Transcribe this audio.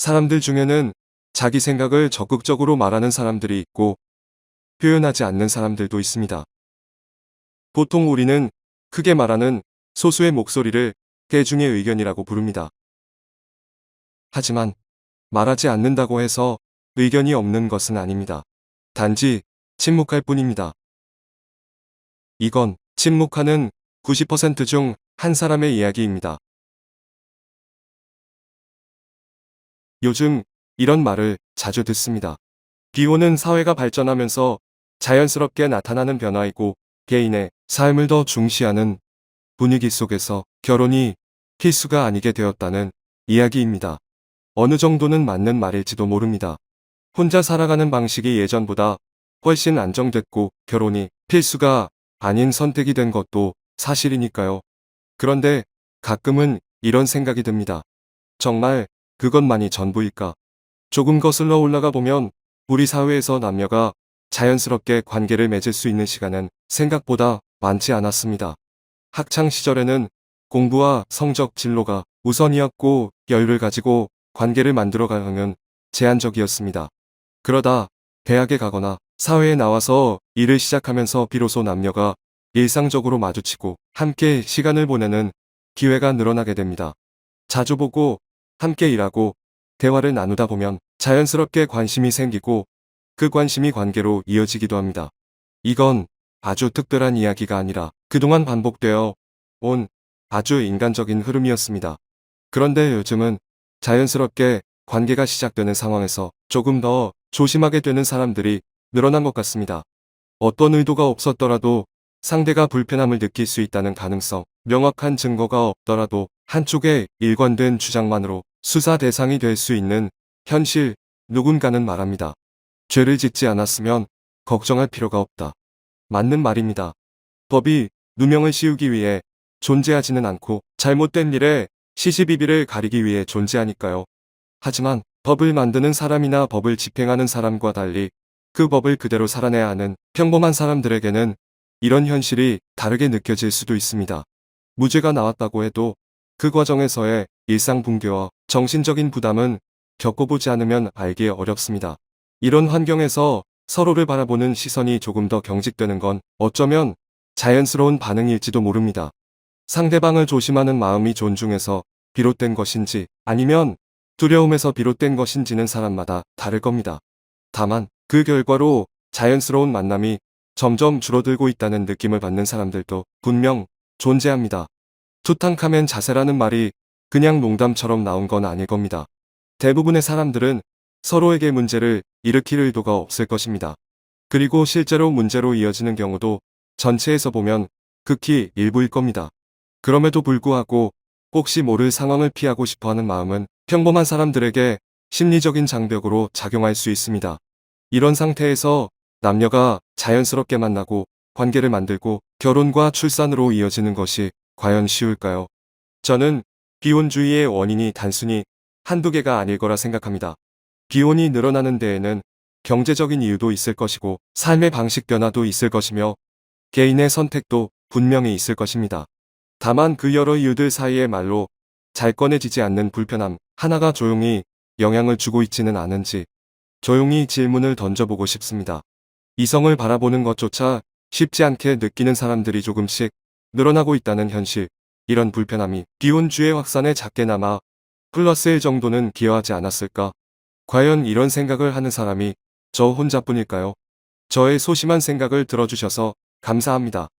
사람들 중에는 자기 생각을 적극적으로 말하는 사람들이 있고 표현하지 않는 사람들도 있습니다. 보통 우리는 크게 말하는 소수의 목소리를 대중의 의견이라고 부릅니다. 하지만 말하지 않는다고 해서 의견이 없는 것은 아닙니다. 단지 침묵할 뿐입니다. 이건 침묵하는 90%중 한 사람의 이야기입니다. 요즘 이런 말을 자주 듣습니다. 비오는 사회가 발전하면서 자연스럽게 나타나는 변화이고 개인의 삶을 더 중시하는 분위기 속에서 결혼이 필수가 아니게 되었다는 이야기입니다. 어느 정도는 맞는 말일지도 모릅니다. 혼자 살아가는 방식이 예전보다 훨씬 안정됐고 결혼이 필수가 아닌 선택이 된 것도 사실이니까요. 그런데 가끔은 이런 생각이 듭니다. 정말 그것만이 전부일까? 조금 거슬러 올라가 보면 우리 사회에서 남녀가 자연스럽게 관계를 맺을 수 있는 시간은 생각보다 많지 않았습니다. 학창 시절에는 공부와 성적 진로가 우선이었고 여유를 가지고 관계를 만들어가는 제한적이었습니다. 그러다 대학에 가거나 사회에 나와서 일을 시작하면서 비로소 남녀가 일상적으로 마주치고 함께 시간을 보내는 기회가 늘어나게 됩니다. 자주 보고 함께 일하고 대화를 나누다 보면 자연스럽게 관심이 생기고 그 관심이 관계로 이어지기도 합니다. 이건 아주 특별한 이야기가 아니라 그동안 반복되어 온 아주 인간적인 흐름이었습니다. 그런데 요즘은 자연스럽게 관계가 시작되는 상황에서 조금 더 조심하게 되는 사람들이 늘어난 것 같습니다. 어떤 의도가 없었더라도 상대가 불편함을 느낄 수 있다는 가능성, 명확한 증거가 없더라도 한쪽의 일관된 주장만으로 수사 대상이 될 수 있는 현실, 누군가는 말합니다. 죄를 짓지 않았으면 걱정할 필요가 없다. 맞는 말입니다. 법이 누명을 씌우기 위해 존재하지는 않고 잘못된 일에 시시비비를 가리기 위해 존재하니까요. 하지만 법을 만드는 사람이나 법을 집행하는 사람과 달리 그 법을 그대로 살아내야 하는 평범한 사람들에게는 이런 현실이 다르게 느껴질 수도 있습니다. 무죄가 나왔다고 해도 그 과정에서의 일상 붕괴와 정신적인 부담은 겪어보지 않으면 알기 어렵습니다. 이런 환경에서 서로를 바라보는 시선이 조금 더 경직되는 건 어쩌면 자연스러운 반응일지도 모릅니다. 상대방을 조심하는 마음이 존중해서 비롯된 것인지 아니면 두려움에서 비롯된 것인지는 사람마다 다를 겁니다. 다만 그 결과로 자연스러운 만남이 점점 줄어들고 있다는 느낌을 받는 사람들도 분명 존재합니다. 투탕카멘 자세라는 말이 그냥 농담처럼 나온 건 아닐 겁니다. 대부분의 사람들은 서로에게 문제를 일으킬 의도가 없을 것입니다. 그리고 실제로 문제로 이어지는 경우도 전체에서 보면 극히 일부일 겁니다. 그럼에도 불구하고 혹시 모를 상황을 피하고 싶어 하는 마음은 평범한 사람들에게 심리적인 장벽으로 작용할 수 있습니다. 이런 상태에서 남녀가 자연스럽게 만나고 관계를 만들고 결혼과 출산으로 이어지는 것이 과연 쉬울까요? 저는 비혼주의의 원인이 단순히 한두 개가 아닐 거라 생각합니다. 비혼이 늘어나는 데에는 경제적인 이유도 있을 것이고 삶의 방식 변화도 있을 것이며 개인의 선택도 분명히 있을 것입니다. 다만 그 여러 이유들 사이에 말로 잘 꺼내지지 않는 불편함 하나가 조용히 영향을 주고 있지는 않은지 조용히 질문을 던져보고 싶습니다. 이성을 바라보는 것조차 쉽지 않게 느끼는 사람들이 조금씩 늘어나고 있다는 현실, 이런 불편함이 비혼주의 확산에 작게나마 플러스일 정도는 기여하지 않았을까? 과연 이런 생각을 하는 사람이 저 혼자뿐일까요? 저의 소심한 생각을 들어주셔서 감사합니다.